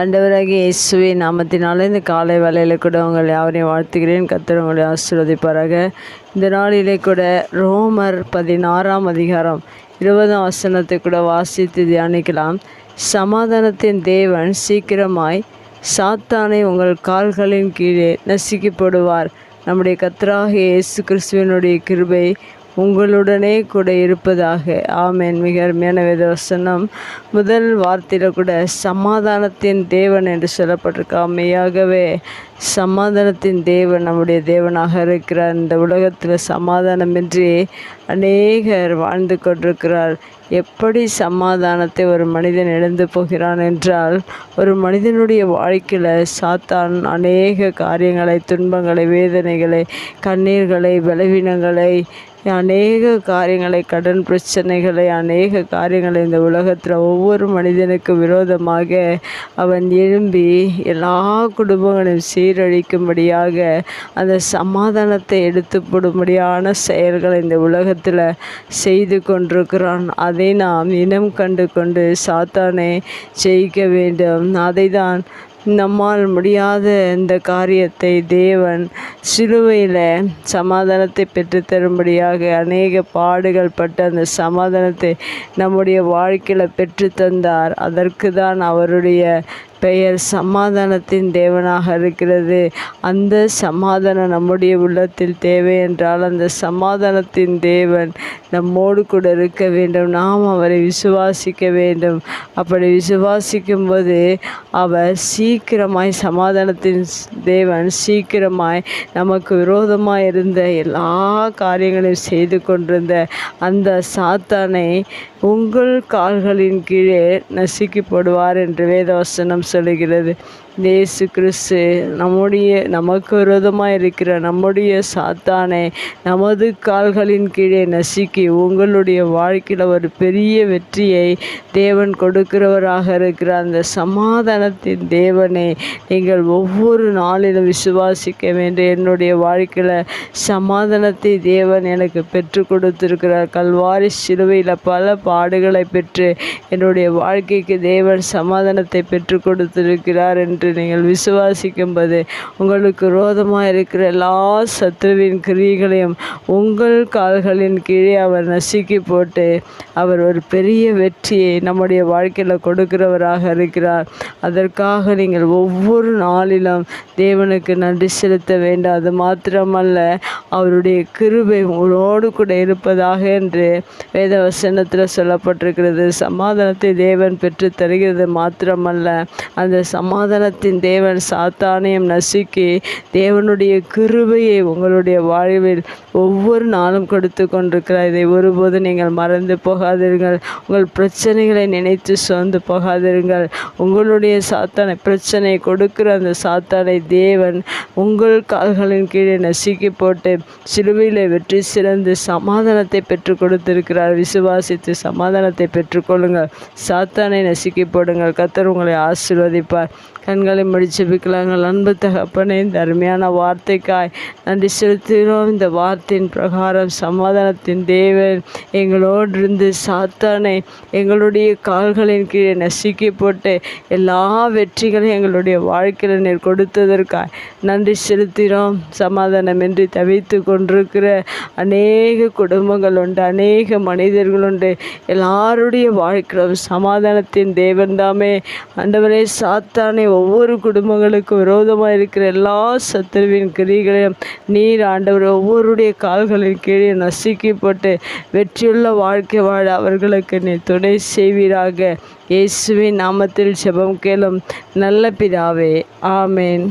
ஆண்டவராகிய இயேசுவை நாமத்தினாலே இந்த காலை வேலையில் கூட உங்கள் யாவரையும் வாழ்த்துகிறேன். கத்தர் உங்களை ஆசீர்வதிப்பாராக. இந்த நாளிலே கூட ரோமர் பதினாறாம் அதிகாரம் இருபதாம் வசனத்தை கூட வாசித்து தியானிக்கலாம். சமாதானத்தின் தேவன் சீக்கிரமாய் சாத்தானை உங்கள் கால்களின் கீழே நசுக்கிப்படுவார் நம்முடைய கத்தராக இயேசு கிறிஸ்துவனுடைய கிருபை உங்களுடனே கூட இருப்பதாக. ஆமேன். மிக அருமையான வேதவசனம் முதல் வார்த்தையில் கூட சமாதானத்தின் தேவன் என்று சொல்லப்பட்டிருக்கா. ஆமையாகவே சமாதானத்தின் தேவன் நம்முடைய தேவனாக இருக்கிறார். இந்த உலகத்தில் சமாதானமின்றி அநேகர் வாழ்ந்து கொண்டிருக்கிறார். எப்படி சமாதானத்தை ஒரு மனிதன் இழந்து போகிறான் என்றால் ஒரு மனிதனுடைய வாழ்க்கையில் சாத்தான் அநேக காரியங்களை துன்பங்களை வேதனைகளை கண்ணீர்களை பலவீனங்களை அநேக காரியங்களை கடன் பிரச்சனைகளை அநேக காரியங்களை இந்த உலகத்தில் ஒவ்வொரு மனிதனுக்கு விரோதமாக அவன் எழும்பி எல்லா குடும்பங்களையும் சீரழிக்கும்படியாக அந்த சமாதானத்தை எடுத்து போடும்படியான செயல்களை இந்த உலகத்தில் செய்து கொண்டிருக்கிறான். அதை நாம் இனம் கண்டு கொண்டு சாத்தானை ஜெயிக்க வேண்டும். அதை தான் நம்மால் முடியாத இந்த காரியத்தை தேவன் சிலுவையில் சமாதானத்தை பெற்றுத்தரும்படியாக அநேக பாடுகள் பட்டு அந்த சமாதானத்தை நம்முடைய வாழ்க்கையில் பெற்றுத்தந்தார். அதற்கு தான் அவருடைய பெயர் சமாதானத்தின் தேவனாக இருக்கிறது. அந்த சமாதானம் நம்முடைய உள்ளத்தில் தேவை என்றால் அந்த சமாதானத்தின் தேவன் நம்மோடு கூட இருக்க வேண்டும். நாம் அவரை விசுவாசிக்க வேண்டும். அப்படி விசுவாசிக்கும் போது அவர் சீக்கிரமாய் சமாதானத்தின் தேவன் சீக்கிரமாய் நமக்கு விரோதமாக இருந்த எல்லா காரியங்களையும் செய்து கொண்டிருந்த அந்த சாத்தானை உங்கள் கால்களின் கீழே நசுக்கி என்று வேதவசனம் சொல்லுகிறது. இயேசு கிறிஸ்து நம்முடைய நமக்கு விரோதமாக இருக்கிற நம்முடைய சாத்தானை நமது கால்களின் கீழே நசுக்கி உங்களுடைய வாழ்க்கையில் ஒரு பெரிய வெற்றியை தேவன் கொடுக்கிறவராக இருக்கிற அந்த சமாதானத்தின் தேவனை நீங்கள் ஒவ்வொரு நாளிலும் விசுவாசிக்க வேண்டும். என்னுடைய வாழ்க்கையில் சமாதானத்தை தேவன் எனக்கு பெற்று கொடுத்திருக்கிறார். கல்வாரி சிலுவையில் பல பாடுகளை பெற்று என்னுடைய வாழ்க்கைக்கு தேவன் சமாதானத்தை பெற்று கொடுத்திருக்கிறார் என்று நீங்கள் விசுவாசிக்கும்போது உங்களுக்கு ரோதமாக இருக்கிற எல்லா சத்துருவின் கிரியைகளையும் உங்கள் கால்களின் கீழே அவர் நசுக்கி போட்டு அவர் ஒரு பெரிய வெற்றியை நம்முடைய வாழ்க்கையில் கொடுக்கிறவராக இருக்கிறார். அதற்காக நீங்கள் ஒவ்வொரு நாளிலும் தேவனுக்கு நன்றி செலுத்த வேண்டும். அது மாத்திரமல்ல அவருடைய கிருபை உங்களோடு கூட இருப்பதாக என்று வேத வசனத்தில் சொல்லப்பட்டிருக்கிறது. சமாதானத்தை தேவன் பெற்று தருகிறது மாத்திரமல்ல. அந்த சமாதானத்தின் தேவன் சாத்தானையும் நசுக்கி தேவனுடைய கிருபையை உங்களுடைய வாழ்வில் ஒவ்வொரு நாளும் கொடுத்து கொண்டிருக்கிறார். இதை ஒருபோது நீங்கள் மறந்து போகாதீர்கள். உங்கள் பிரச்சனைகளை நினைத்து சோர்ந்து போகாதீர்கள். உங்களுடைய சாத்தானை பிரச்சனை கொடுக்கிற அந்த சாத்தானை தேவன் உங்கள் கால்களின் கீழே நசுக்கி போட்டு சிலுவையில் வெற்றி சிறந்து சமாதானத்தை பெற்றுக் கொடுத்திருக்கிறார். விசுவாசித்து சமாதானத்தை பெற்றுக்கொள்ளுங்கள் சாத்தானை நசுக்கி போடுங்கள். கத்தர் உங்களை ஆசை ஆசிர்வதிப்பார். கண்களை முடிச்சு பிக்கலாங்கள் அன்பு தகப்பனே இந்த அருமையான வார்த்தைக்காய் நன்றி செலுத்துகிறோம். இந்த வார்த்தையின் பிரகாரம் சமாதானத்தின் தேவன் எங்களோடு இருந்து சாத்தானை எங்களுடைய கால்களின் கீழே நசுக்கி போட்டு எல்லா வெற்றிகளையும் எங்களுடைய வாழ்க்கையில் நீர் கொடுத்ததற்காய் நன்றி செலுத்துகிறோம். சமாதானமின்றி தவித்து கொண்டிருக்கிற அநேக குடும்பங்கள் உண்டு அநேக மனிதர்கள் உண்டு. எல்லாருடைய வாழ்க்கையிலும் சமாதானத்தின் தேவன்தாமே தாமே. சாத்தானை ஒவ்வொரு குடும்பங்களுக்கும் விரோதமாக இருக்கிற எல்லா சத்துருவின் கிரிகளையும் நீர் ஆண்டவர் ஒவ்வொருடைய கால்களின் கீழே நசுக்கப்பட்டு வெற்றியுள்ள வாழ்க்கை வாழ அவர்களுக்கு நீ துணை செய்வீராக. இயேசுவின் நாமத்தில் செபம் கேளும் நல்ல பிதாவே. ஆமேன்.